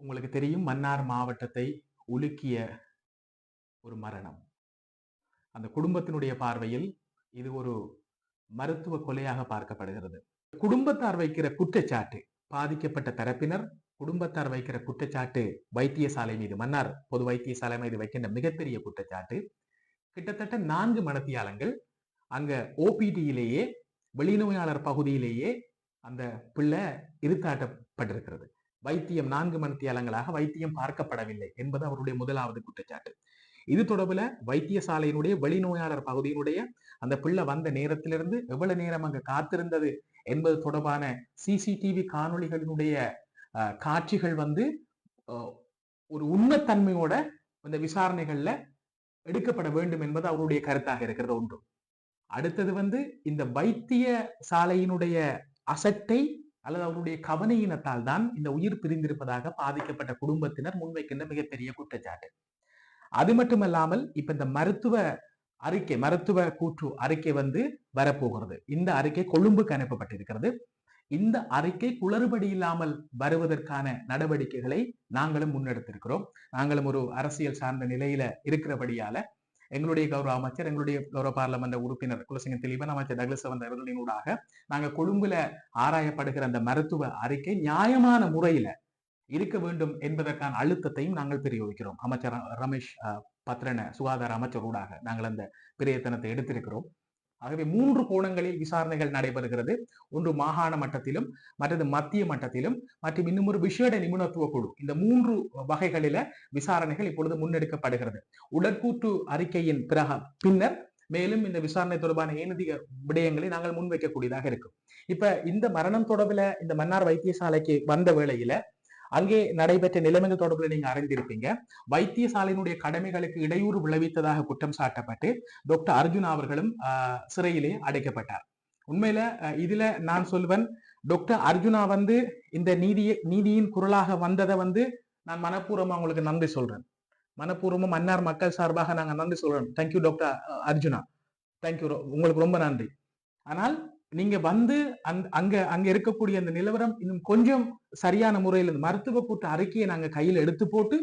உங்களுக்கு தெரியும் மன்னார் மாவட்டத்தை உலுக்கிய ஒரு மரணம். அந்த குடும்பத்தினுடைய பார்வையில் இது ஒரு மருத்துவ கொலையாக பார்க்கப்படுகிறது. குடும்பத்தார் வைக்கிற குற்றச்சாட்டு பாதிக்கப்பட்ட தரப்பினர் குடும்பத்தார் வைக்கிற குற்றச்சாட்டு வைத்தியசாலை மீது மன்னார் பொது வைத்தியசாலை மீது வைக்கின்ற மிகப்பெரிய குற்றச்சாட்டு. கிட்டத்தட்ட நான்கு மனத்தியாளங்கள் அங்க ஓபிடியிலேயே வெளிநோயாளர் பகுதியிலேயே அந்த பிள்ளை இருத்தாட்டப்பட்டிருக்கிறது வைத்தியம் நான்கு மணித்தியாலங்களாக வைத்தியம் பார்க்கப்படவில்லை என்பது அவருடைய முதலாவது குற்றச்சாட்டு. இது தொடர்பில் வைத்தியசாலையினுடைய வெளிநோயாளர் பகுதியினுடைய அந்த பிள்ளை வந்த நேரத்திலிருந்து எவ்வளவு நேரம் அங்கு காத்திருந்தது என்பது தொடர்பான சிசிடிவி காணொளிகளினுடைய அஹ், காட்சிகள் வந்து ஒரு உண்மைத்தன்மையோட இந்த விசாரணைகள்ல எடுக்கப்பட வேண்டும் என்பது அவருடைய கருத்தாக இருக்கிறது ஒன்று. அடுத்தது வந்து இந்த வைத்திய சாலையினுடைய அசட்டை அல்லது அவருடைய கவனையினத்தால் தான் இந்த உயிர் பிரிந்திருப்பதாக பாதிக்கப்பட்ட குடும்பத்தினர் முன்வைக்கின்ற மிகப்பெரிய குற்றச்சாட்டு. அது மட்டுமல்லாமல் இப்ப இந்த மருத்துவ அறிக்கை மருத்துவ கூற்று அறிக்கை வந்து வரப்போகிறது. இந்த அறிக்கை கொழும்புக்கு அனுப்பப்பட்டிருக்கிறது. இந்த அறிக்கை குளறுபடி இல்லாமல் வருவதற்கான நடவடிக்கைகளை நாங்களும் முன்னெடுத்திருக்கிறோம். நாங்களும் ஒரு அரசியல் சார்ந்த நிலையில இருக்கிறபடியால எங்களுடைய கௌரவ அமைச்சர் எங்களுடைய கௌரவ பார்லமெண்ட் உறுப்பினர் குலசிங்க திலீபன் அமைச்சர் டக்ளஸ் வந்த அவர்களினூடாக நாங்கள் கொழும்புல ஆராயப்படுகிற அந்த மருத்துவ அறிக்கை நியாயமான முறையில இருக்க வேண்டும் என்பதற்கான அழுத்தத்தையும் நாங்கள் பிரயோகிக்கிறோம். அமைச்சர் ரமேஷ் அஹ், பத்ரன சுகாதார அமைச்சரூடாக நாங்கள் அந்த பிரயத்தனத்தை எடுத்திருக்கிறோம். ஆகவே மூன்று கோணங்களில் விசாரணைகள் நடைபெறுகிறது. ஒன்று மாகாண மட்டத்திலும் மற்றது மத்திய மட்டத்திலும் மற்றும் இன்னும் ஒரு விசேட நிபுணத்துவ குழு. இந்த மூன்று வகைகளில விசாரணைகள் இப்பொழுது முன்னெடுக்கப்படுகிறது. உடற்கூற்று அறிக்கையின் பிறகு பின்னர் மேலும் இந்த விசாரணை தொடர்பான ஏனதிக விடயங்களை நாங்கள் முன்வைக்கக்கூடியதாக இருக்கும். இப்ப இந்த மரணம் தொடர்பில் இந்த மன்னார் வைத்தியசாலைக்கு வந்த வேளையில அங்கே நடைபெற்ற நிலைமைகள் தொடர்பில் நீங்க அறிந்திருப்பீங்க. வைத்தியசாலையினுடைய கடமைகளுக்கு இடையூறு விளைவித்ததாக குற்றம் சாட்டப்பட்டு டாக்டர் அர்ஜுன் அவர்களும் ஆஹ், சிறையிலே அடைக்கப்பட்டார். உண்மையில இதுல நான் சொல்வேன் டாக்டர் அர்ஜுனா வந்து இந்த நீதியை நீதியின் குரலாக வந்ததை வந்து நான் மனப்பூர்வமா உங்களுக்கு நன்றி சொல்றேன். மனப்பூர்வமா மன்னார் மக்கள் சார்பாக நாங்க நன்றி சொல்றோம். Thank you doctor Arjuna. தேங்க்யூ உங்களுக்கு ரொம்ப நன்றி. ஆனால் நீங்க வந்து அந்த அங்க அங்க இருக்கக்கூடிய அந்த நிலவரம் இன்னும் கொஞ்சம் சரியான முறையில் இந்த மருத்துவ கூட்ட அறிக்கையை நாங்க கையில் எடுத்து போட்டு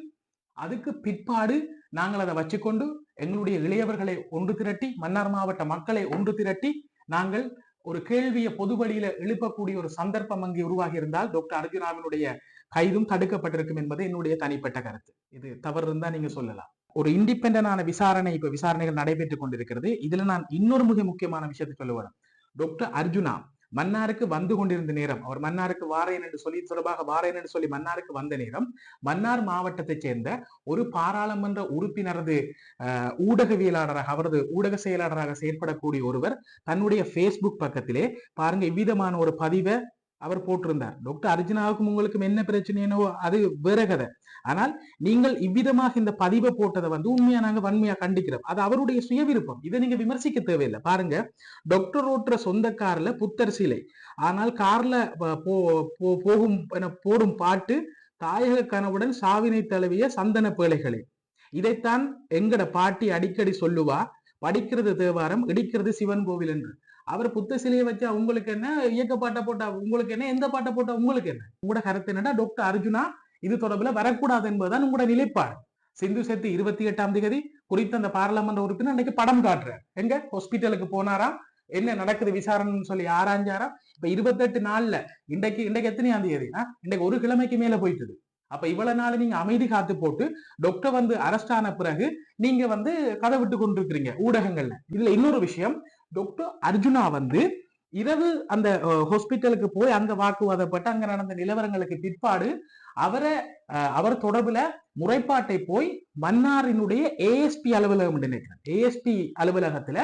அதுக்கு பிற்பாடு நாங்கள் அதை வச்சுக்கொண்டு எங்களுடைய இளையவர்களை ஒன்று திரட்டி மன்னார் மாவட்ட மக்களை ஒன்று திரட்டி நாங்கள் ஒரு கேள்வியை பொது வழியில எழுப்பக்கூடிய ஒரு சந்தர்ப்பம் அங்கே உருவாகி இருந்தால் டாக்டர் அர்ஜுனாவினுடைய கைதும் தடுக்கப்பட்டிருக்கும் என்பது என்னுடைய தனிப்பட்ட கருத்து. இது தவறு இருந்தா நீங்க சொல்லலாம். ஒரு இண்டிபெண்டனான விசாரணை இப்ப விசாரணைகள் நடைபெற்றுக் கொண்டிருக்கிறது. இதுல நான் இன்னொரு மிக முக்கியமான விஷயத்தை சொல்லுவேன் டாக்டர் அர்ஜுனா மன்னாருக்கு வந்து கொண்டிருந்த நேரம் அவர் மன்னாருக்கு வாரேன் என்று சொல்லி தொடர்பாக வாரேன் என்று சொல்லி மன்னாருக்கு வந்த நேரம் மன்னார் மாவட்டத்தைச் சேர்ந்த ஒரு பாராளுமன்ற உறுப்பினரது ஊடகவியலாளராக அவரது ஊடக செயலாளராக செயற்படக்கூடிய ஒருவர் தன்னுடைய ஃபேஸ்புக் பக்கத்திலே பாருங்க இவ்விதமான ஒரு பதிவை அவர் போட்டிருந்தார். டாக்டர் அர்ஜுனாவுக்கும் உங்களுக்கும் என்ன பிரச்சனைனோ அது வேற கதை. ஆனால் நீங்கள் இவ்விதமாக இந்த பதிவை போட்டதை வந்து உண்மையா நாங்க வன்மையா கண்டிக்கிறோம். அது அவருடைய சுய விருப்பம் இதை நீங்க விமர்சிக்க தேவையில்லை. பாருங்க டாக்டர் ஓட்டுற சொந்த கார்ல புத்தர் சிலை. ஆனால் கார்ல போ- போகும் என போடும் பாட்டு தாயக கனவுடன் சாவினை தழுவிய சந்தன பேழைகளே. இதைத்தான் எங்கட பாட்டி அடிக்கடி சொல்லுவா படிக்கிறது தேவாரம் இடிக்கிறது சிவன் கோவில் என்று. அவர் புத்த சிலையை வச்சா உங்களுக்கு என்ன இயக்க பாட்டை போட்டா உங்களுக்கு என்ன எந்த பாட்டை போட்டா உங்களுக்கு என்ன? உங்களோட கருத்து என்னன்னா டாக்டர் அர்ஜுனா இது தொடர்பில் வரக்கூடாது என்பதுதான் உங்களோட நிலைப்பாடு. சிந்து சேர்த்து இருபத்தி எட்டாம் தேதி குறித்த அந்த பாராளுமன்ற உறுப்பினர் அன்னைக்கு படம் காட்டுறார். எங்க? ஹாஸ்பிட்டலுக்கு போனாராம் என்ன நடக்குது விசாரணைன்னு சொல்லி ஆராய்ஞ்சாராம் இப்ப இருபத்தெட்டு நாள்ல இன்றைக்கு இன்றைக்கு எத்தனையாம் தேதினா இன்றைக்கு ஒரு கிழமைக்கு மேல போயிட்டுது. அப்ப இவ்வளவு நாள் நீங்க அமைதி காத்து போட்டு டாக்டர் வந்து அரெஸ்ட் ஆன பிறகு நீங்க வந்து கதை விட்டு கொண்டிருக்கிறீங்க ஊடகங்கள்ல. இதுல இன்னொரு விஷயம் டாக்டர் அர்ஜுனா வந்து இரவு அந்த ஹாஸ்பிட்டலுக்கு போய் அங்க வாக்குவாதப்பட்டு அங்க நடந்த நிலவரங்களுக்கு பிற்பாடு அவரை அவர் தொடர்புல முறைப்பாட்டை போய் மன்னாரினுடைய ஏஎஸ்பி அலுவலகம் நினைக்கிறேன் ஏஎஸ்பி அலுவலகத்துல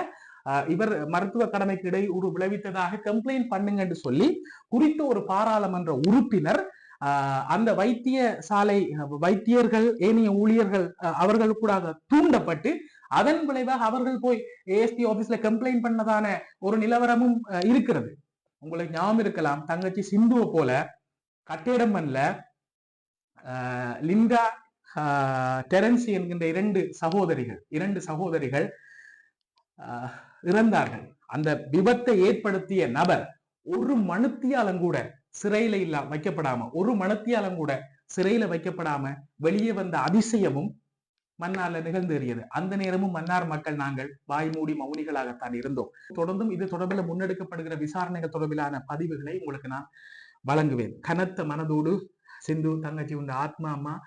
அஹ், இவர் மருத்துவ கடமைக்கு இடையூறு விளைவித்ததாக கம்ப்ளைண்ட் பண்ணுங்க என்று சொல்லி குறித்த ஒரு பாராளுமன்ற உறுப்பினர் ஆஹ் அந்த வைத்திய சாலை வைத்தியர்கள் ஏனைய ஊழியர்கள் அஹ், அவர்கள் கூட தூண்டப்பட்டு அதன் விளைவாக அவர்கள் போய் ஏஎஸ்டி ஆபீஸ்ல கம்ப்ளைண்ட் பண்ணதான ஒரு நிலவரமும் இருக்கிறது. உங்களுக்கு ஞாபகம் இருக்கலாம் தங்கச்சி சிந்துவை போல கட்டிடம் ஆஹ், லிண்டா ஆஹ், டெரன்சி என்கின்ற இரண்டு சகோதரிகள் இரண்டு சகோதரிகள் ஆஹ், இறந்தார்கள். அந்த விபத்தை ஏற்படுத்திய நபர் ஒரு மனுத்தியாலும் கூட சிறையில இல்ல வைக்கப்படாம ஒரு மனத்தியாலும் கூட சிறையில வைக்கப்படாம வெளியே வந்த அதிசயமும் மன்னார்ல நிகழ்ந்தேறியது. அந்த நேரமும் மன்னார் மக்கள் நாங்கள் வாய் மூடி மௌனிகளாகத்தான் இருந்தோம். தொடர்ந்தும் இது தொடர்பில் முன்னெடுக்கப்படுகிற விசாரணைகள் தொடர்பிலான பதிவுகளை உங்களுக்கு நான் வழங்குவேன். கனத்த மனதோடு சிந்து தங்கச்சி உண்ட ஆத்மா அம்மா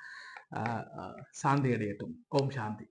ஆஹ் சாந்தி அடையட்டும். ஓம் சாந்தி.